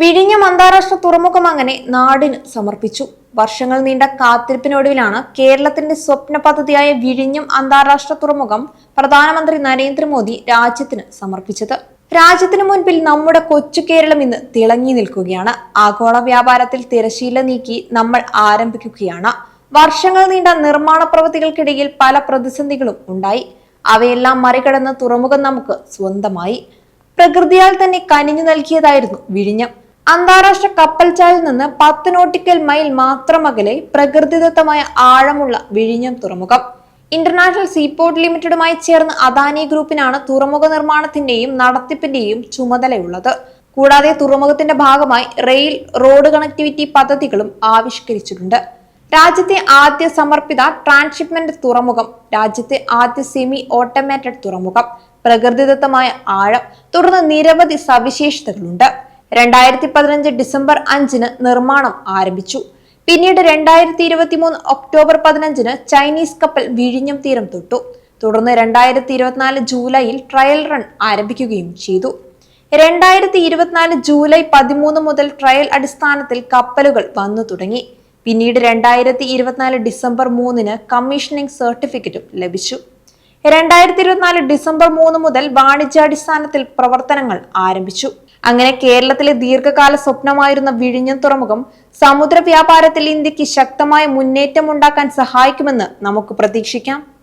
വിഴിഞ്ഞം അന്താരാഷ്ട്ര തുറമുഖം അങ്ങനെ നാടിന് സമർപ്പിച്ചു. വർഷങ്ങൾ നീണ്ട കാത്തിരിപ്പിനൊടുവിലാണ് കേരളത്തിന്റെ സ്വപ്ന പദ്ധതിയായ വിഴിഞ്ഞം അന്താരാഷ്ട്ര തുറമുഖം പ്രധാനമന്ത്രി നരേന്ദ്രമോദി രാജ്യത്തിന് സമർപ്പിച്ചത്. രാജ്യത്തിനു മുൻപിൽ നമ്മുടെ കൊച്ചു കേരളം ഇന്ന് തിളങ്ങി നിൽക്കുകയാണ്. ആഗോള വ്യാപാരത്തിൽ തിരശീല നീക്കി നമ്മൾ ആരംഭിക്കുകയാണ്. വർഷങ്ങൾ നീണ്ട നിർമ്മാണ പ്രവൃത്തികൾക്കിടയിൽ പല പ്രതിസന്ധികളും ഉണ്ടായി. അവയെല്ലാം മറികടന്ന് തുറമുഖം നമുക്ക് സ്വന്തമായി. പ്രകൃതിയാൽ തന്നെ കനിഞ്ഞു നൽകിയതായിരുന്നു വിഴിഞ്ഞം. അന്താരാഷ്ട്ര കപ്പൽച്ചാലിൽ നിന്ന് പത്ത് നോട്ടിക്കൽ മൈൽ മാത്രം അകലെ പ്രകൃതിദത്തമായ ആഴമുള്ള വിഴിഞ്ഞം തുറമുഖം. ഇന്റർനാഷണൽ സീപോർട്ട് ലിമിറ്റഡുമായി ചേർന്ന് അദാനി ഗ്രൂപ്പിനാണ് തുറമുഖ നിർമ്മാണത്തിന്റെയും നടത്തിപ്പിന്റെയും ചുമതലയുള്ളത്. കൂടാതെ തുറമുഖത്തിന്റെ ഭാഗമായി റെയിൽ റോഡ് കണക്ടിവിറ്റി പദ്ധതികളും ആവിഷ്കരിച്ചിട്ടുണ്ട്. രാജ്യത്തെ ആദ്യ സമർപ്പിത ട്രാൻസ്ഷിപ്മെന്റ് തുറമുഖം രാജ്യത്തെ ആദ്യ സെമി ഓട്ടോമാറ്റഡ് തുറമുഖം പ്രകൃതിദത്തമായ ആഴം തുടർന്ന് നിരവധി സവിശേഷതകളുണ്ട്. രണ്ടായിരത്തി പതിനഞ്ച് ഡിസംബർ അഞ്ചിന് നിർമ്മാണം ആരംഭിച്ചു. പിന്നീട് രണ്ടായിരത്തി ഇരുപത്തി മൂന്ന് ഒക്ടോബർ പതിനഞ്ചിന് ചൈനീസ് കപ്പൽ വിഴിഞ്ഞം തീരം തൊട്ടു. തുടർന്ന് രണ്ടായിരത്തി ഇരുപത്തിനാല് ജൂലൈയിൽ ട്രയൽ റൺ ആരംഭിക്കുകയും ചെയ്തു. രണ്ടായിരത്തി ഇരുപത്തിനാല് ജൂലൈ പതിമൂന്ന് മുതൽ ട്രയൽ അടിസ്ഥാനത്തിൽ കപ്പലുകൾ വന്നു തുടങ്ങി. പിന്നീട് രണ്ടായിരത്തി ഇരുപത്തിനാല് ഡിസംബർ മൂന്നിന് കമ്മീഷനിങ് സർട്ടിഫിക്കറ്റും ലഭിച്ചു. രണ്ടായിരത്തി ഇരുപത്തിനാല് ഡിസംബർ മൂന്ന് മുതൽ വാണിജ്യാടിസ്ഥാനത്തിൽ പ്രവർത്തനങ്ങൾ ആരംഭിച്ചു. അങ്ങനെ കേരളത്തിലെ ദീർഘകാല സ്വപ്നമായിരുന്ന വിഴിഞ്ഞം തുറമുഖം സമുദ്ര വ്യാപാരത്തിൽ ഇന്ത്യയ്ക്ക് ശക്തമായ മുന്നേറ്റമുണ്ടാക്കാൻ സഹായിക്കുമെന്ന് നമുക്ക് പ്രതീക്ഷിക്കാം.